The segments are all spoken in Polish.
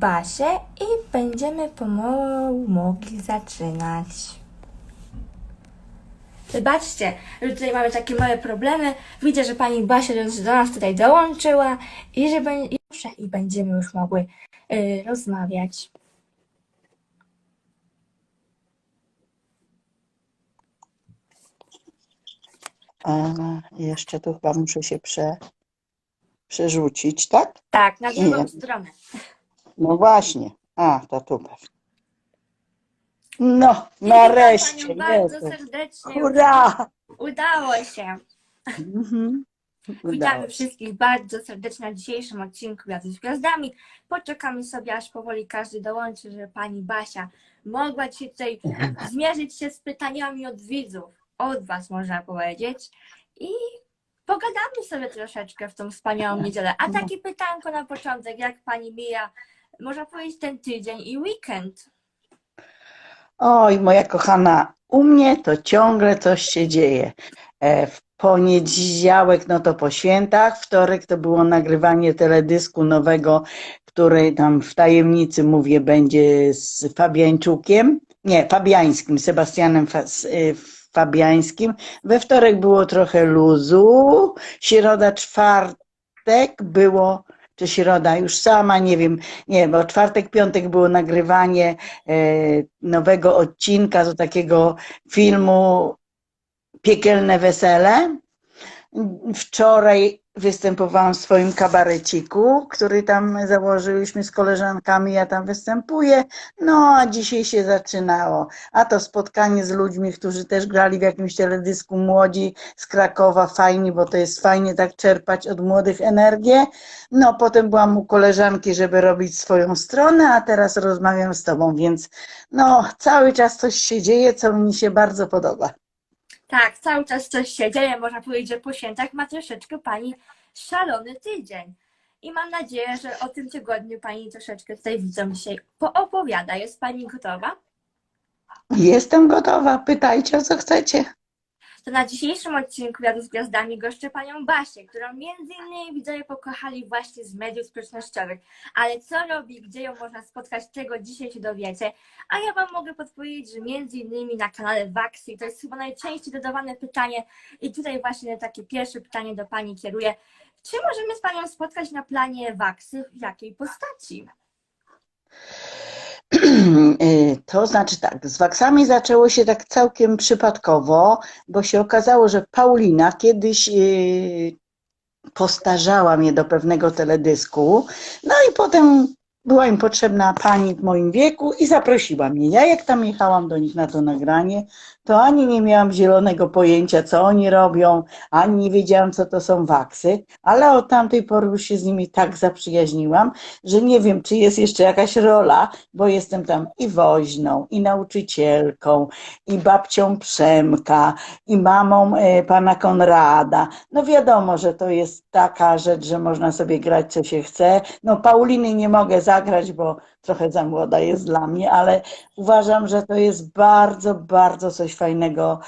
Basię i będziemy pomału mogli zaczynać. Wybaczcie, że tutaj mamy takie małe problemy. Widzę, że pani Basia już do nas tutaj dołączyła i że będzie, i proszę, i będziemy już mogły y, rozmawiać. A jeszcze tu chyba muszę się prze, przerzucić, tak? Tak, na drugą Nie. stronę. No właśnie. A, to tu pewnie. No, nareszcie. Panią bardzo Jezu. serdecznie. Hurra! Udało się. Mhm. Witamy Udało się. wszystkich bardzo serdecznie na dzisiejszym odcinku Jazdy z Gwiazdami. Poczekamy sobie, aż powoli każdy dołączy, żeby pani Basia mogła dzisiaj tutaj zmierzyć się z pytaniami od widzów, od was można powiedzieć. I pogadamy sobie troszeczkę w tą wspaniałą niedzielę. A takie pytanko na początek, jak pani mija, można powiedzieć, ten tydzień i weekend? Oj, moja kochana, u mnie to ciągle coś się dzieje. E, W poniedziałek, no to po świętach, wtorek to było nagrywanie teledysku nowego, który tam w tajemnicy, mówię, będzie z Fabiańczukiem, nie, Fabiańskim, Sebastianem y, Fabiańskim. We wtorek było trochę luzu, środa, czwartek było, czy środa, już sama nie wiem, nie, bo czwartek, piątek było nagrywanie e, nowego odcinka do takiego filmu Piekielne Wesele. Wczoraj występowałam w swoim kabareciku, który tam założyliśmy z koleżankami, ja tam występuję. No, a dzisiaj się zaczynało. A to spotkanie z ludźmi, którzy też grali w jakimś teledysku młodzi z Krakowa, fajnie, bo to jest fajnie tak czerpać od młodych energię. No, potem byłam u koleżanki, żeby robić swoją stronę, a teraz rozmawiam z tobą, więc no, cały czas coś się dzieje, co mi się bardzo podoba. Tak, cały czas coś się dzieje. Można powiedzieć, że po świętach ma troszeczkę pani szalony tydzień. I mam nadzieję, że o tym tygodniu pani troszeczkę tutaj widzom dzisiaj poopowiada. Jest pani gotowa? Jestem gotowa, pytajcie o co chcecie. To na dzisiejszym odcinku Jadu z Gwiazdami goszczę panią Basię, którą między innymi widzowie pokochali właśnie z mediów społecznościowych. Ale co robi, gdzie ją można spotkać, tego dzisiaj się dowiecie. A ja wam mogę podpowiedzieć, że między innymi na kanale Waxi, to jest chyba najczęściej dodawane pytanie i tutaj właśnie takie pierwsze pytanie do pani kieruję. Czy możemy z panią spotkać na planie Waxy? W jakiej postaci? Y, To znaczy tak, z waksami zaczęło się tak całkiem przypadkowo, bo się okazało, że Paulina kiedyś y, postarzała mnie do pewnego teledysku, no i potem była im potrzebna pani w moim wieku i zaprosiła mnie. Ja jak tam jechałam do nich na to nagranie, to ani nie miałam zielonego pojęcia, co oni robią, ani nie wiedziałam, co to są waksy, ale od tamtej pory już się z nimi tak zaprzyjaźniłam, że nie wiem, czy jest jeszcze jakaś rola, bo jestem tam i woźną, i nauczycielką, i babcią Przemka, i mamą e, pana Konrada. No wiadomo, że to jest taka rzecz, że można sobie grać, co się chce. No Pauliny nie mogę zagrać, bo trochę za młoda jest dla mnie, ale uważam, że to jest bardzo, bardzo coś fajnego,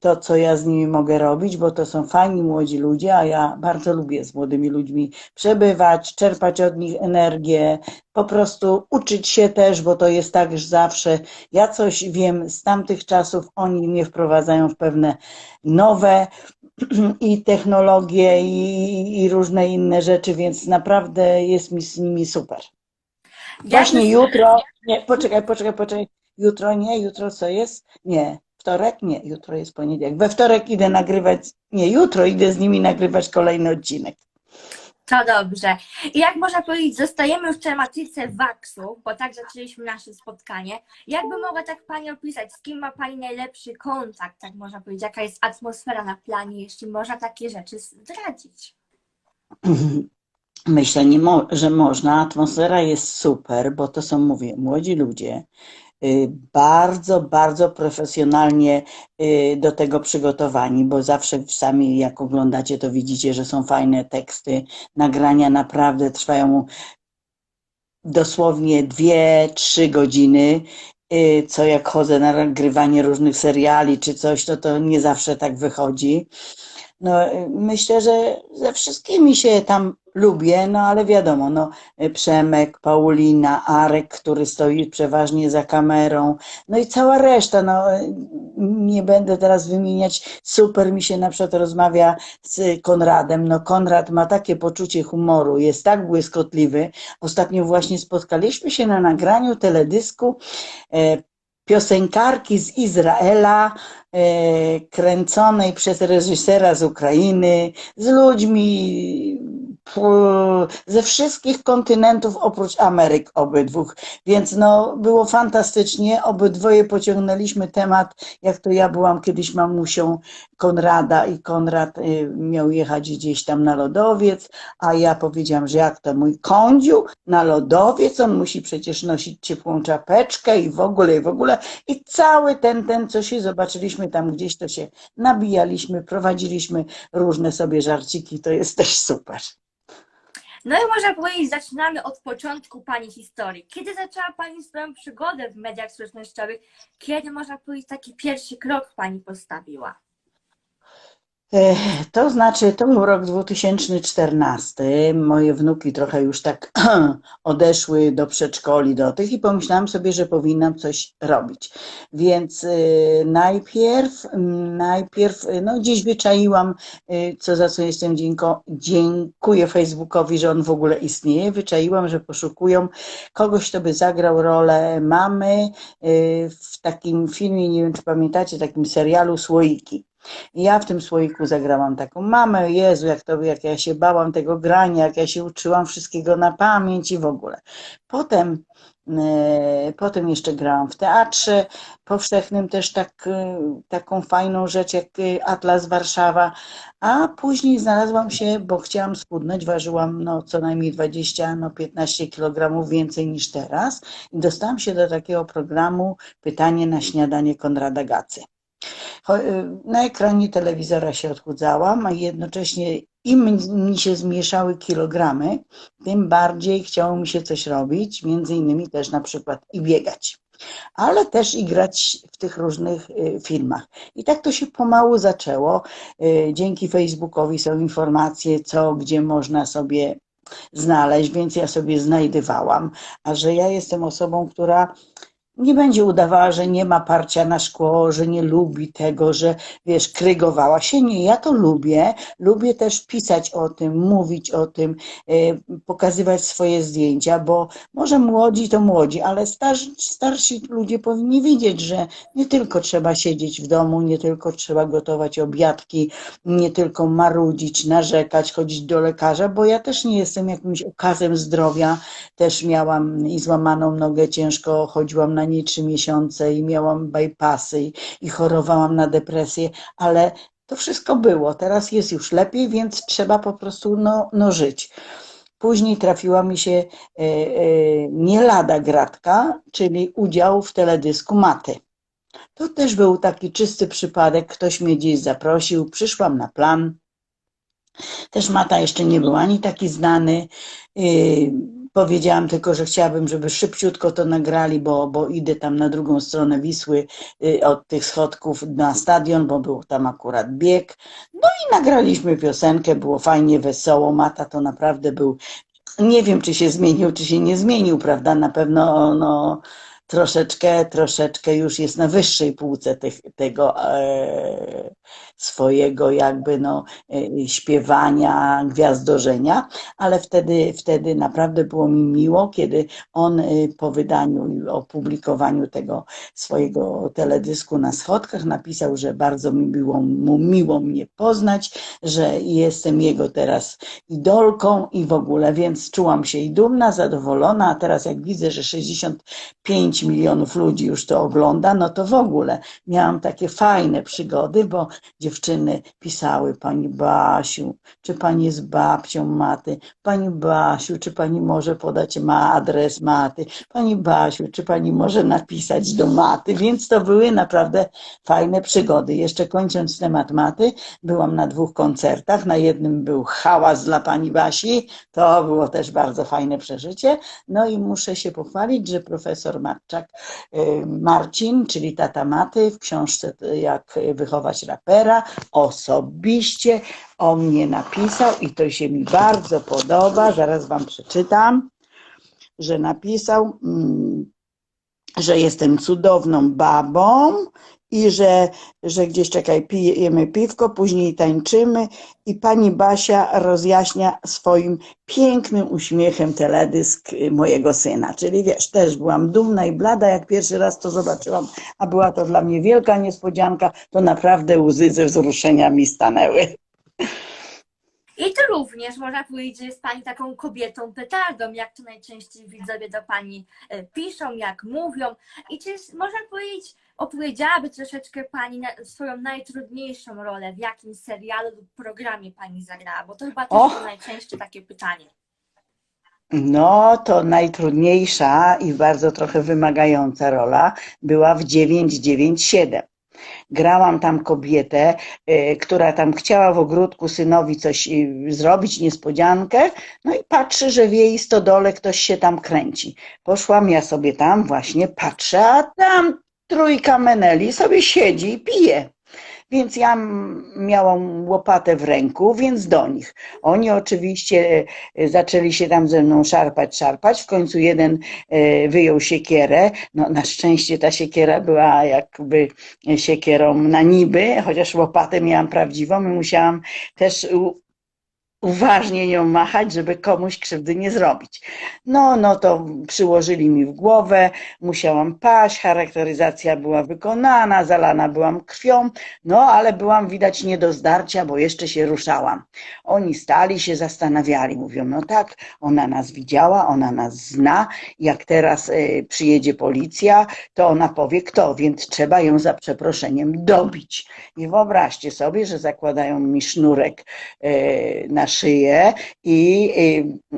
to co ja z nimi mogę robić, bo to są fajni młodzi ludzie, a ja bardzo lubię z młodymi ludźmi przebywać, czerpać od nich energię, po prostu uczyć się też, bo to jest tak, że zawsze ja coś wiem z tamtych czasów, oni mnie wprowadzają w pewne nowe i technologie i, i różne inne rzeczy, więc naprawdę jest mi z nimi super. Właśnie Ja jutro, nie, poczekaj, poczekaj, poczekaj, jutro nie, jutro co jest? Nie, wtorek? Nie, jutro jest poniedziałek. We wtorek idę nagrywać, nie, jutro idę z nimi nagrywać kolejny odcinek. To dobrze. I jak można powiedzieć, zostajemy w tematyce waksów, bo tak zaczęliśmy nasze spotkanie. Jakby mogła tak Pani opisać, z kim ma Pani najlepszy kontakt, tak można powiedzieć, jaka jest atmosfera na planie, jeśli można takie rzeczy zdradzić? Myślę, że można. Atmosfera jest super, bo to są, mówię, młodzi ludzie, bardzo, bardzo profesjonalnie y, do tego przygotowani, bo zawsze sami jak oglądacie, to widzicie, że są fajne teksty. Nagrania naprawdę trwają dosłownie dwie, trzy godziny. y, Co jak chodzę na nagrywanie różnych seriali czy coś, to to nie zawsze tak wychodzi. No, y, myślę, że ze wszystkimi się tam lubię, no ale wiadomo, no, y, Przemek, Paulina, Arek, który stoi przeważnie za kamerą, no i cała reszta, no, y, nie będę teraz wymieniać, super mi się na przykład rozmawia z Konradem, no Konrad ma takie poczucie humoru, jest tak błyskotliwy, ostatnio właśnie spotkaliśmy się na nagraniu teledysku e, piosenkarki z Izraela, kręconej przez reżysera z Ukrainy, z ludźmi ze wszystkich kontynentów oprócz Ameryk obydwóch. Więc no, było fantastycznie. Obydwoje pociągnęliśmy temat, jak to ja byłam kiedyś mamusią Konrada i Konrad y, miał jechać gdzieś tam na lodowiec, a ja powiedziałam, że jak to mój kądziu na lodowiec, on musi przecież nosić ciepłą czapeczkę i w ogóle, i w ogóle. I cały ten, ten, co się zobaczyliśmy tam gdzieś, to się nabijaliśmy, prowadziliśmy różne sobie żarciki, to jest też super. No i można powiedzieć, zaczynamy od początku Pani historii. Kiedy zaczęła Pani swoją przygodę w mediach społecznościowych? Kiedy można powiedzieć, taki pierwszy krok Pani postawiła? To znaczy, to był rok 2014. Moje wnuki trochę już tak odeszły do przedszkoli, do tych i pomyślałam sobie, że powinnam coś robić. Więc e, najpierw, m, najpierw, e, no gdzieś wyczaiłam, e, co za co jestem dzięko, dziękuję Facebookowi, że on w ogóle istnieje. Wyczaiłam, że poszukują kogoś, kto by zagrał rolę mamy w takim filmie, nie wiem czy pamiętacie, takim serialu Słoiki. I Ja w tym słoiku zagrałam taką mamę, Jezu, jak to, jak ja się bałam tego grania, jak ja się uczyłam wszystkiego na pamięć i w ogóle. Potem, e, potem jeszcze grałam w teatrze powszechnym też tak, e, taką fajną rzecz jak e, Atlas Warszawa, a później znalazłam się, bo chciałam schudnąć, ważyłam no, co najmniej 20, no 15 kg więcej niż teraz i dostałam się do takiego programu Pytanie na śniadanie Konrada Gacy. Y, Na ekranie telewizora się odchudzałam, a jednocześnie im mi się zmniejszały kilogramy, tym bardziej chciało mi się coś robić, między innymi też na przykład i biegać, ale też i grać w tych różnych y, filmach. I tak to się pomału zaczęło. Y, Dzięki Facebookowi są informacje, co, gdzie można sobie znaleźć, więc ja sobie znajdywałam, a że ja jestem osobą, która nie będzie udawała, że nie ma parcia na szkło, że nie lubi tego, że wiesz, krygowała się. Nie, ja to lubię. Lubię też pisać o tym, mówić o tym, e, pokazywać swoje zdjęcia, bo może młodzi to młodzi, ale starsi, starsi ludzie powinni widzieć, że nie tylko trzeba siedzieć w domu, nie tylko trzeba gotować obiadki, nie tylko marudzić, narzekać, chodzić do lekarza, bo ja też nie jestem jakimś okazem zdrowia. Też miałam i złamaną nogę, ciężko chodziłam na niej trzy miesiące i miałam bypassy i, i chorowałam na depresję, ale to wszystko było. Teraz jest już lepiej, więc trzeba po prostu no, no żyć. Później trafiła mi się e, e, nie lada gratka, czyli udział w teledysku Maty. To też był taki czysty przypadek, ktoś mnie gdzieś zaprosił, przyszłam na plan. Też Mata jeszcze nie był ani taki znany. Yy, Powiedziałam tylko, że chciałabym, żeby szybciutko to nagrali, bo, bo idę tam na drugą stronę Wisły yy, od tych schodków na stadion, bo był tam akurat bieg. No i nagraliśmy piosenkę, było fajnie, wesoło. Mata to naprawdę był, nie wiem czy się zmienił, czy się nie zmienił, prawda? Na pewno no, troszeczkę, troszeczkę już jest na wyższej półce tych, tego e, swojego jakby no, e, śpiewania, gwiazdorzenia, ale wtedy, wtedy naprawdę było mi miło, kiedy on e, po wydaniu i opublikowaniu tego swojego teledysku na schodkach napisał, że bardzo mi było mu miło mnie poznać, że jestem jego teraz idolką i w ogóle, więc czułam się i dumna, zadowolona, a teraz jak widzę, że 65 milionów ludzi już to ogląda, no to w ogóle miałam takie fajne przygody, bo dziewczyny pisały, pani Basiu, czy pani jest babcią Maty, pani Basiu, czy pani może podać ma adres Maty, pani Basiu, czy pani może napisać do Maty, więc to były naprawdę fajne przygody. Jeszcze kończąc temat Maty, byłam na dwóch koncertach, na jednym był hałas dla pani Basi, to było też bardzo fajne przeżycie, no i muszę się pochwalić, że profesor Mark Y, Marcin, czyli tata Maty, w książce Jak wychować rapera, osobiście o mnie napisał i to się mi bardzo podoba. Zaraz Wam przeczytam, że napisał, mm, że jestem cudowną babą i że, że gdzieś, czekaj, pijemy piwko, później tańczymy i pani Basia rozjaśnia swoim pięknym uśmiechem teledysk y, mojego syna. Czyli wiesz, też byłam dumna i blada, jak pierwszy raz to zobaczyłam, a była to dla mnie wielka niespodzianka, to naprawdę łzy ze wzruszenia mi stanęły. I to również można powiedzieć, że jest Pani taką kobietą petardą, jak to najczęściej widzowie do Pani e, piszą, jak mówią. I jest- można powiedzieć, opowiedziałaby troszeczkę Pani na, swoją najtrudniejszą rolę, w jakim serialu lub programie Pani zagrała? Bo to chyba też Och. jest najczęstsze takie pytanie. No, to najtrudniejsza i bardzo trochę wymagająca rola była w 997. Grałam tam kobietę, y, która tam chciała w ogródku synowi coś y, zrobić, niespodziankę, no i patrzy, że w jej stodole ktoś się tam kręci. Poszłam ja sobie tam, właśnie patrzę, a tam trójka meneli sobie siedzi i pije. Więc ja miałam łopatę w ręku, więc do nich. Oni oczywiście e, zaczęli się tam ze mną szarpać, szarpać. W końcu jeden e, wyjął siekierę. No, na szczęście ta siekiera była jakby siekierą na niby, chociaż łopatę miałam prawdziwą i musiałam też uważnie nią machać, żeby komuś krzywdy nie zrobić. No, no to przyłożyli mi w głowę, musiałam paść, charakteryzacja była wykonana, zalana byłam krwią, no ale byłam widać nie do zdarcia, bo jeszcze się ruszałam. Oni stali się, zastanawiali, mówią, no tak, ona nas widziała, ona nas zna, jak teraz y, przyjedzie policja, to ona powie kto, więc trzeba ją za przeproszeniem dobić. I wyobraźcie sobie, że zakładają mi sznurek y, na szyję i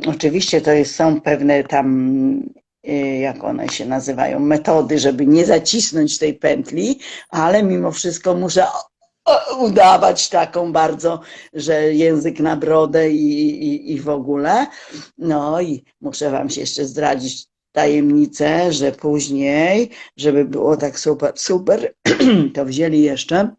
y, oczywiście to jest, są pewne tam y, jak one się nazywają, metody, żeby nie zacisnąć tej pętli, ale mimo wszystko muszę udawać taką bardzo, że język na brodę i, i, i w ogóle. No i muszę Wam się jeszcze zdradzić tajemnicę, że później, żeby było tak super, super, to wzięli jeszcze,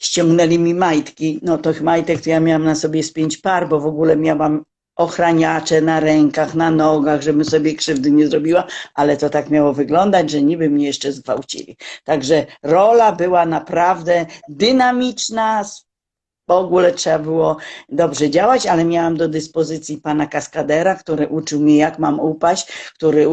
ściągnęli mi majtki. No tych majtek to ja miałam na sobie z pięć par, bo w ogóle miałam ochraniacze na rękach, na nogach, żebym sobie krzywdy nie zrobiła, ale to tak miało wyglądać, że niby mnie jeszcze zgwałcili. Także rola była naprawdę dynamiczna, w ogóle trzeba było dobrze działać, ale miałam do dyspozycji pana kaskadera, który uczył mnie, jak mam upaść, który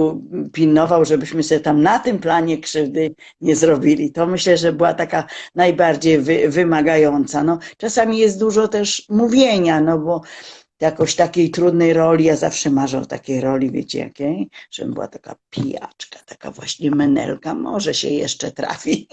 pilnował, żebyśmy sobie tam na tym planie krzywdy nie zrobili. To myślę, że była taka najbardziej wy, wymagająca. No, czasami jest dużo też mówienia, no bo jakoś takiej trudnej roli, ja zawsze marzę o takiej roli, wiecie jakiej? Żebym była taka pijaczka, taka właśnie menelka, może się jeszcze trafi.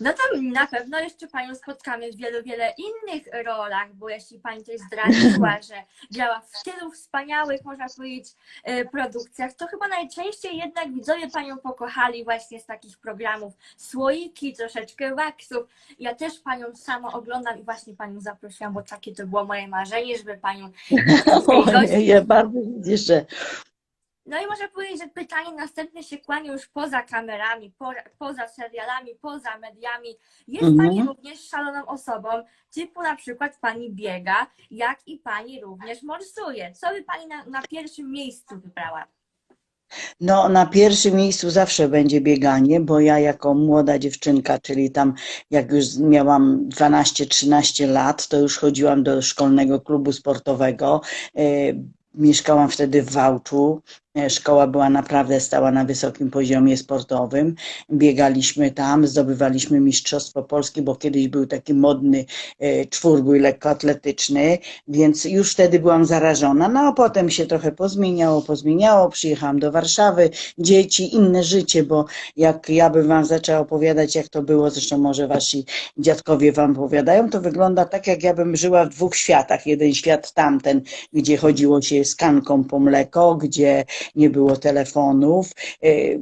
No to na pewno jeszcze Panią spotkamy w wielu, wiele innych rolach, bo jeśli Pani coś zdradziła, że działa w tylu wspaniałych, można powiedzieć, e, produkcjach, to chyba najczęściej jednak widzowie Panią pokochali właśnie z takich programów Słoiki, troszeczkę waksów. Ja też Panią samo oglądam i właśnie Panią zaprosiłam, bo takie to było moje marzenie, żeby Panią Ojej, ja bardzo się cieszę. No i można powiedzieć, że pytanie następne się kłania już poza kamerami, po, poza serialami, poza mediami. Jest Mhm. Pani również szaloną osobą, typu na przykład Pani biega, jak i Pani również morsuje. Co by Pani na, na pierwszym miejscu wybrała? No, na pierwszym miejscu zawsze będzie bieganie, bo ja jako młoda dziewczynka, czyli tam jak już miałam 12-13 lat, to już chodziłam do szkolnego klubu sportowego. E, Mieszkałam wtedy w Wałczu. E, Szkoła była naprawdę stała na wysokim poziomie sportowym. Biegaliśmy tam, zdobywaliśmy Mistrzostwo Polski, bo kiedyś był taki modny e, czwórbój lekkoatletyczny, więc już wtedy byłam zarażona. No a potem się trochę pozmieniało, pozmieniało. Przyjechałam do Warszawy, dzieci, inne życie, bo jak ja bym wam zaczęła opowiadać, jak to było, zresztą może wasi dziadkowie wam opowiadają, to wygląda tak, jak ja bym żyła w dwóch światach. Jeden świat tamten, gdzie chodziło się z kanką po mleko, gdzie nie było telefonów. y,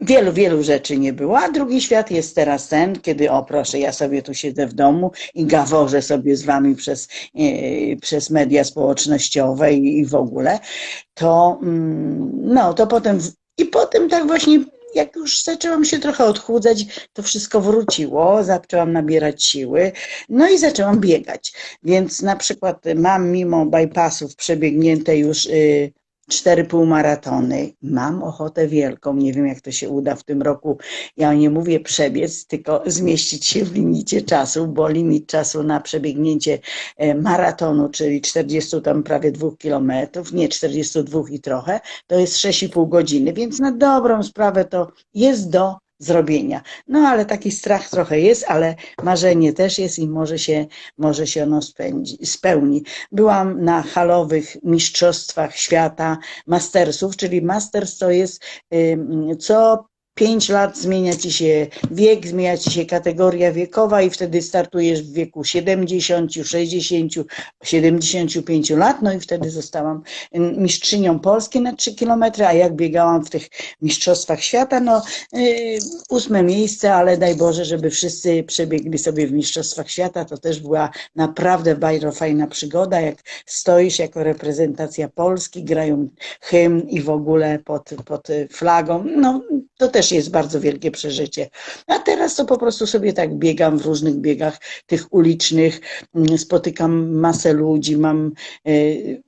Wielu, wielu rzeczy nie było, a drugi świat jest teraz ten, kiedy o proszę, ja sobie tu siedzę w domu i gaworzę sobie z wami przez, y, przez media społecznościowe i, i w ogóle, to, mm, no, to potem I potem tak właśnie, jak już zaczęłam się trochę odchudzać, to wszystko wróciło, zaczęłam nabierać siły, no i zaczęłam biegać. Więc na przykład mam mimo bypassów przebiegnięte już y, cztery półmaratony. Mam ochotę wielką, nie wiem jak to się uda w tym roku. Ja nie mówię przebiec, tylko zmieścić się w limicie czasu, bo limit czasu na przebiegnięcie e, maratonu, czyli 40 tam prawie dwóch kilometrów, nie 42 i trochę, to jest 6,5 godziny, więc na dobrą sprawę to jest do zrobienia. No ale taki strach trochę jest, ale marzenie też jest i może się, może się ono spędzi, spełni. Byłam na halowych mistrzostwach świata mastersów, czyli masters to jest co pięć lat zmienia ci się wiek, zmienia ci się kategoria wiekowa i wtedy startujesz w wieku 70, 60, 75 lat, no i wtedy zostałam mistrzynią Polski na 3 kilometry, a jak biegałam w tych mistrzostwach świata, no yy, ósme miejsce, ale daj Boże, żeby wszyscy przebiegli sobie w mistrzostwach świata, to też była naprawdę bardzo fajna przygoda, jak stoisz jako reprezentacja Polski, grają hymn i w ogóle pod, pod flagą, no to też jest bardzo wielkie przeżycie. A teraz to po prostu sobie tak biegam w różnych biegach tych ulicznych, mm, spotykam masę ludzi, mam e,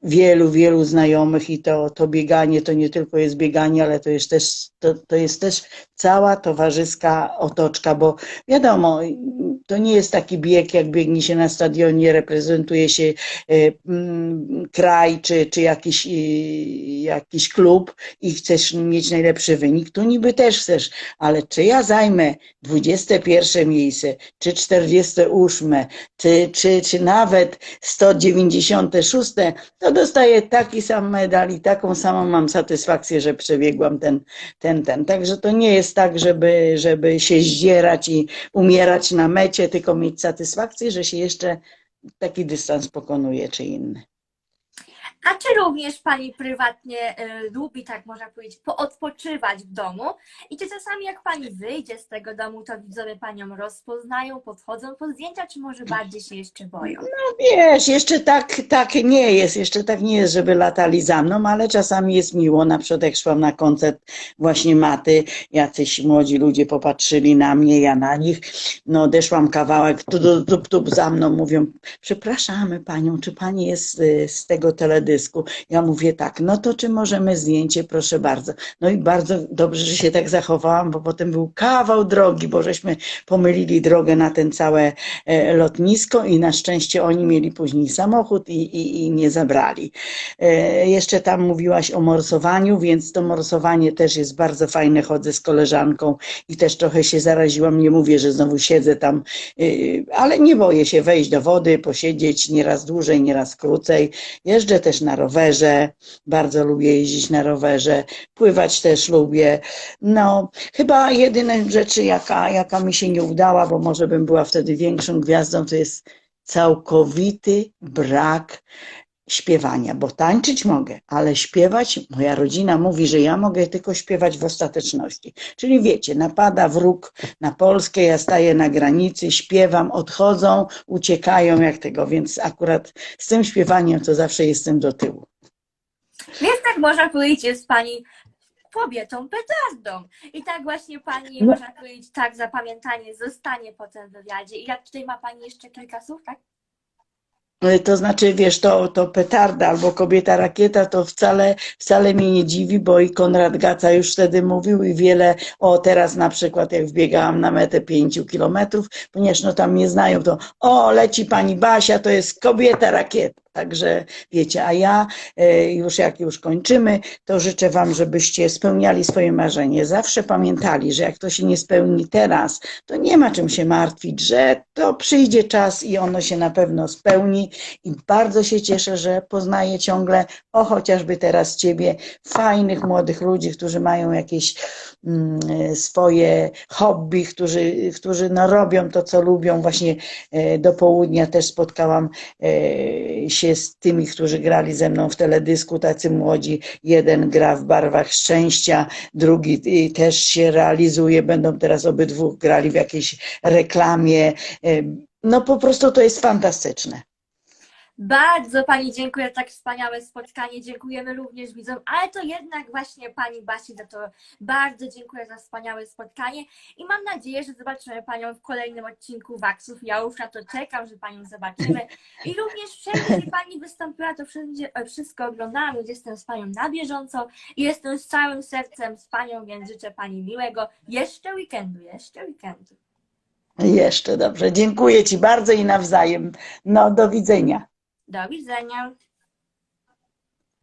wielu, wielu znajomych i to, to bieganie to nie tylko jest bieganie, ale to jest też, to, to jest też cała towarzyska otoczka, bo wiadomo, to nie jest taki bieg, jak biegnie się na stadionie, reprezentuje się e, mm, kraj czy, czy jakiś, e, jakiś klub i chcesz mieć najlepszy wynik, tu niby też chcesz, ale czy ja zajmę 21 miejsce, czy 48, czy, czy, czy nawet 196, to dostaję taki sam medal i taką samą mam satysfakcję, że przebiegłam ten, ten, ten. Także to nie jest tak, żeby, żeby się zdzierać i umierać na mecie, tylko mieć satysfakcję, że się jeszcze taki dystans pokonuje, czy inny. A czy również Pani prywatnie y, lubi, tak można powiedzieć, poodpoczywać w domu? I czy czasami jak Pani wyjdzie z tego domu, to widzowie Panią rozpoznają, podchodzą po zdjęcia, czy może bardziej się jeszcze boją? Wiesz, jeszcze tak, tak nie jest, jeszcze tak nie jest, żeby latali za mną, ale czasami jest miło. Na przykład jak szłam na koncert właśnie Maty, jacyś młodzi ludzie popatrzyli na mnie, ja na nich, no odeszłam kawałek, tup, tup, tup za mną, mówią, przepraszamy Panią, czy Pani jest y, z tego teledysku? Ja mówię tak, no to czy możemy zdjęcie, proszę bardzo. No i bardzo dobrze, że się tak zachowałam, bo potem był kawał drogi, bo żeśmy pomylili drogę na ten całe e, lotnisko i na szczęście oni mieli później samochód i, i, i nie zabrali. E, Jeszcze tam mówiłaś o morsowaniu, więc to morsowanie też jest bardzo fajne. Chodzę z koleżanką i też trochę się zaraziłam. Nie mówię, że znowu siedzę tam, y, ale nie boję się wejść do wody, posiedzieć nieraz dłużej, nieraz krócej. Jeżdżę też na rowerze, bardzo lubię jeździć na rowerze, pływać też lubię. No, chyba jedyna rzeczy, jaka, jaka mi się nie udała, bo może bym była wtedy większą gwiazdą, to jest całkowity brak śpiewania, bo tańczyć mogę, ale śpiewać, moja rodzina mówi, że ja mogę tylko śpiewać w ostateczności. Czyli wiecie, napada wróg na Polskę, ja staję na granicy, śpiewam, odchodzą, uciekają jak tego, więc akurat z tym śpiewaniem to zawsze jestem do tyłu. Więc tak można powiedzieć, jest Pani kobietą petardą. I tak właśnie Pani, No. można powiedzieć, tak zapamiętanie zostanie po tym wywiadzie. I jak tutaj ma Pani jeszcze kilka słów, tak? To znaczy, wiesz, to, to petarda albo kobieta rakieta to wcale, wcale mnie nie dziwi, bo i Konrad Gaca już wtedy mówił i wiele, o teraz na przykład jak wbiegałam na metę pięciu kilometrów, ponieważ no tam mnie znają, to o, leci pani Basia, to jest kobieta rakieta. Także wiecie, a ja e, już jak już kończymy, to życzę Wam, żebyście spełniali swoje marzenie. Zawsze pamiętali, że jak to się nie spełni teraz, to nie ma czym się martwić, że to przyjdzie czas i ono się na pewno spełni. I bardzo się cieszę, że poznaję ciągle, o chociażby teraz Ciebie, fajnych młodych ludzi, którzy mają jakieś swoje hobby, którzy, którzy no, robią to, co lubią. Właśnie e, do południa też spotkałam e, się z tymi, którzy grali ze mną w teledysku, tacy młodzi. Jeden gra w barwach szczęścia, drugi też się realizuje. Będą teraz obydwu grali w jakiejś reklamie. E, No po prostu to jest fantastyczne. Bardzo Pani dziękuję za tak wspaniałe spotkanie. Dziękujemy również widzom, ale to jednak właśnie Pani Basi za to bardzo dziękuję za wspaniałe spotkanie i mam nadzieję, że zobaczymy Panią w kolejnym odcinku Waksów. Ja już na to czekam, że Panią zobaczymy. I również wszędzie, gdzie Pani wystąpiła, to wszędzie e, wszystko oglądałam, jestem z Panią na bieżąco i jestem z całym sercem z Panią, więc życzę Pani miłego jeszcze weekendu, jeszcze weekendu. Jeszcze dobrze. Dziękuję Ci bardzo i nawzajem. No, do widzenia. Do widzenia.